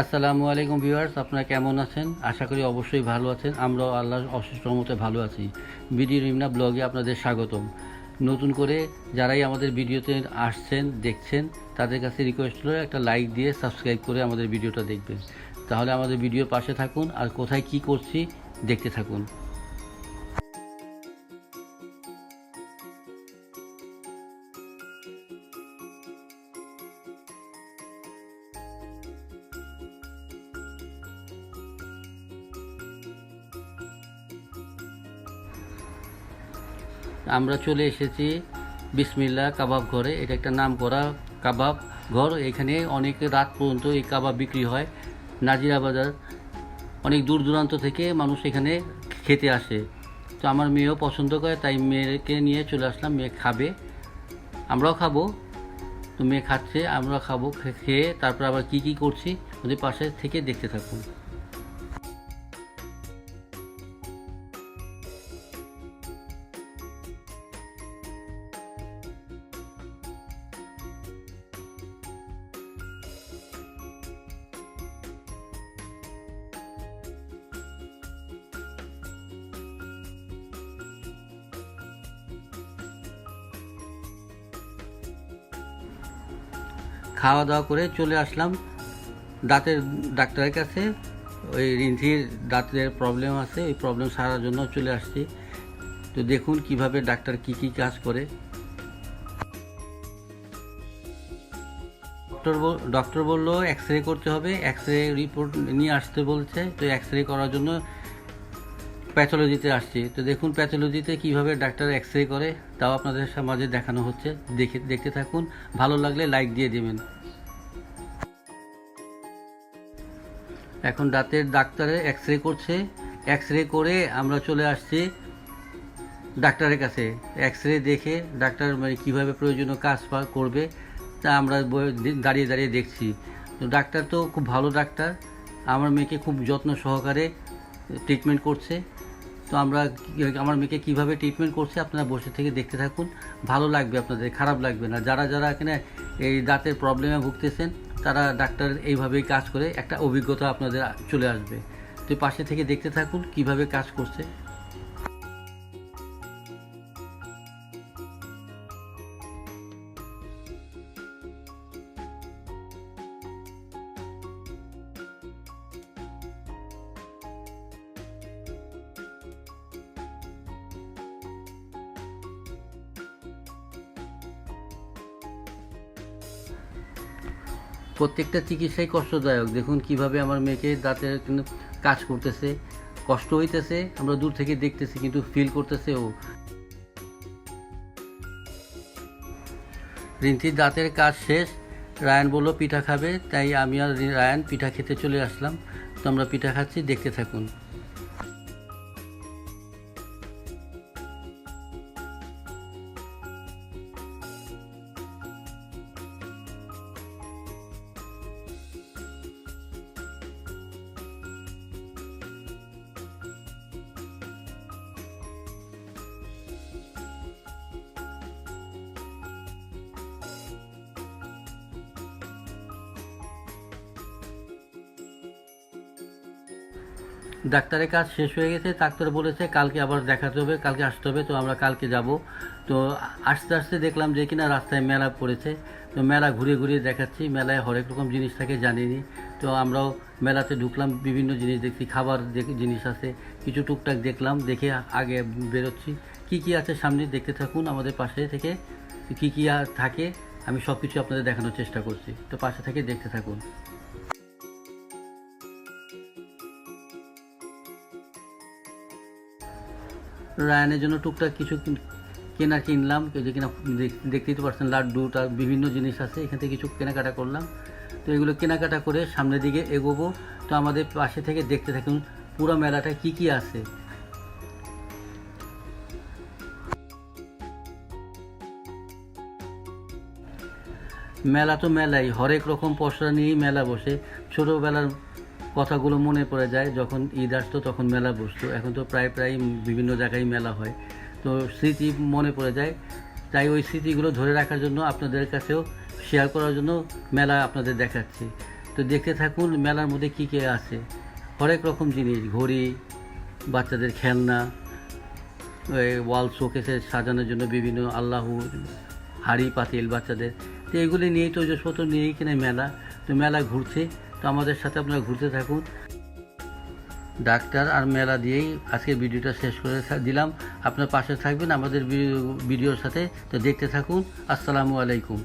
আসসালামু আলাইকুম ভিউয়ার্স, আপনারা কেমন আছেন? আশা করি অবশ্যই ভালো আছেন। আমরাও আল্লাহর অসুস্থ মতে ভালো আছি। ভিডিও রিমনা ব্লগে আপনাদের স্বাগতম। নতুন করে যারাই আমাদের ভিডিওতে আসছেন, দেখছেন, তাদের কাছে রিকোয়েস্ট হলো একটা লাইক দিয়ে সাবস্ক্রাইব করে আমাদের ভিডিওটা দেখবেন। তাহলে আমাদের ভিডিওর পাশে থাকুন আর কোথায় কি করছি, দেখতে থাকুন। আমরা চলে এসেছি বিসমিল্লা কাবাব ঘরে। এটা একটা নাম করা কাবাব ঘর। এখানে অনেক রাত পর্যন্ত এই কাবাব বিক্রি হয়। নাজিরা বাজার অনেক দূর দূরান্ত থেকে মানুষ এখানে খেতে আসে। তো আমার মেয়েও পছন্দ করে, তাই মেয়েকে নিয়ে চলে আসলাম। মেয়ে খাবে। আমরাও খাব। তো মেয়ে খাচ্ছে আমরা খাব খেয়ে তারপর আবার কি কি করছি, ওদের পাশে থেকে দেখতে থাকুন। খাওয়া দাওয়া করে চলে আসলাম। দাঁতের ডাক্তারের কাছে। ওই রিন্ধির দাঁতের প্রবলেম আছে, ওই প্রবলেম সারার জন্য চলে আসছি। তো দেখুন কীভাবে ডাক্তার কি কি কাজ করে। ডক্টর ডক্টর বলল এক্স রে করতে হবে। এক্স রে রিপোর্ট নিয়ে আসতে বলছে। তো এক্স রে করার জন্য প্যাথোলজিতে আসছি। তো দেখুন, প্যাথোলজিতে কীভাবে ডাক্তার এক্স রে করে, তাও আপনাদের সমাজে দেখানো হচ্ছে। দেখে, দেখতে থাকুন। ভালো লাগলে লাইক দিয়ে দেবেন। এখন দাঁতের ডাক্তারে এক্স রে করছে। এক্স রে করে আমরা চলে আসছি ডাক্তারের কাছে। এক্স রে দেখে ডাক্তার মানে কীভাবে প্রয়োজনীয় কাজ করবে, তা আমরা দাঁড়িয়ে দাঁড়িয়ে দেখছি। তো ডাক্তার তো খুব ভালো ডাক্তার। আমার মেয়েকে খুব যত্ন সহকারে ট্রিটমেন্ট করছে। তো আমরা আমার মেয়েকে কীভাবে ট্রিটমেন্ট করছি আপনারা বসে থেকে দেখতে থাকুন। ভালো লাগবে আপনাদের, খারাপ লাগবে না। যারা যারা এখানে এই দাঁতের প্রবলেমে ভুগতেছেন, তারা ডাক্তার এইভাবেই কাজ করে, একটা অভিজ্ঞতা আপনাদের চলে আসবে। তো পাশে থেকে দেখতে থাকুন কীভাবে কাজ করছে। প্রত্যেকটা চিকিৎসাই কষ্টদায়ক। দেখুন কীভাবে আমার মেয়েকে দাঁতের কাজ করতেছে। কষ্ট হইতেছে, আমরা দূর থেকে দেখতেছি, কিন্তু ফিল করতেছে ও। রিন্তির দাঁতের কাজ শেষ। রায়ান বলল, পিঠা খাবে। তাই আমি আর রায়ান পিঠা খেতে চলে আসলাম। তো আমরা পিঠা খাচ্ছি, দেখতে থাকুন। ডাক্তারের কাজ শেষ হয়ে গেছে, ডাক্তার বলেছে কালকে আবার দেখাতে হবে, কালকে আসতে হবে, তো আমরা কালকে যাব। তো আস্তে আস্তে দেখলাম যে কিনা রাস্তায় মেলা পড়েছে, তো মেলা ঘুরে ঘুরে দেখাচ্ছি, মেলায় হরেক রকম জিনিস থাকে, জানিনি। তো আমরাও মেলাতে ঢুকলাম, বিভিন্ন জিনিস দেখছি, খাবার জিনিস আছে, কিছু টুকটাক দেখলাম, দেখে আগে বেরোচ্ছি। কি কি আছে সামনে দেখতে থাকুন আমাদের পাশে থেকে, কি কি থাকে, আমি সব কিছু আপনাদের দেখানোর চেষ্টা করছি। তো পাশে থেকে দেখতে থাকুন। রায়ানের জন্য টুকটাক কিছু কেনা কিনলাম যে কিনা দেখ- দেখতেই তো পারছেন, লাড্ডু, তার বিভিন্ন জিনিস আছে, এখান থেকে কিছু কেনাকাটা করলাম। তো এগুলো কেনাকাটা করে সামনের দিকে এগোবো। তো আমাদের পাশে থেকে দেখতে থাকুন পুরো মেলাটা কি কি আছে। মেলা তো মেলাই, হরেক রকম পসরা নিয়েই মেলা বসে। ছোটোবেলার কথাগুলো মনে পড়ে যায়। যখন ঈদ আসতো, তখন মেলা বসতো। এখন তো প্রায় প্রায় বিভিন্ন জায়গায় মেলা হয়। তো স্মৃতি মনে পড়ে যায়। তাই ওই স্মৃতিগুলো ধরে রাখার জন্য আপনাদের কাছেও শেয়ার করার জন্য মেলা আপনাদের দেখাচ্ছি। তো দেখতে থাকুন মেলার মধ্যে কী কী আছে। হরেক রকম জিনিস, ঘড়ি, বাচ্চাদের খেলনা ওয়াল শোকেসে সাজানোর জন্য বিভিন্ন আল্লাহু হাড়ি, পাতিল বাচ্চাদের। তো এগুলি নিয়েই তো তৈজসপত্র নিয়েই কিনে মেলা। তো মেলা ঘুরছে। তো আমাদের সাথে আপনারা ঘুরতে থাকুন। ডাক্তার আর মেলা দিয়েই আজকের ভিডিওটা শেষ করে দিলাম। আপনার পাশে থাকবেন আমাদের ভিডিও- ভিডিওর সাথে। তো দেখতে থাকুন। আসসালামু আলাইকুম।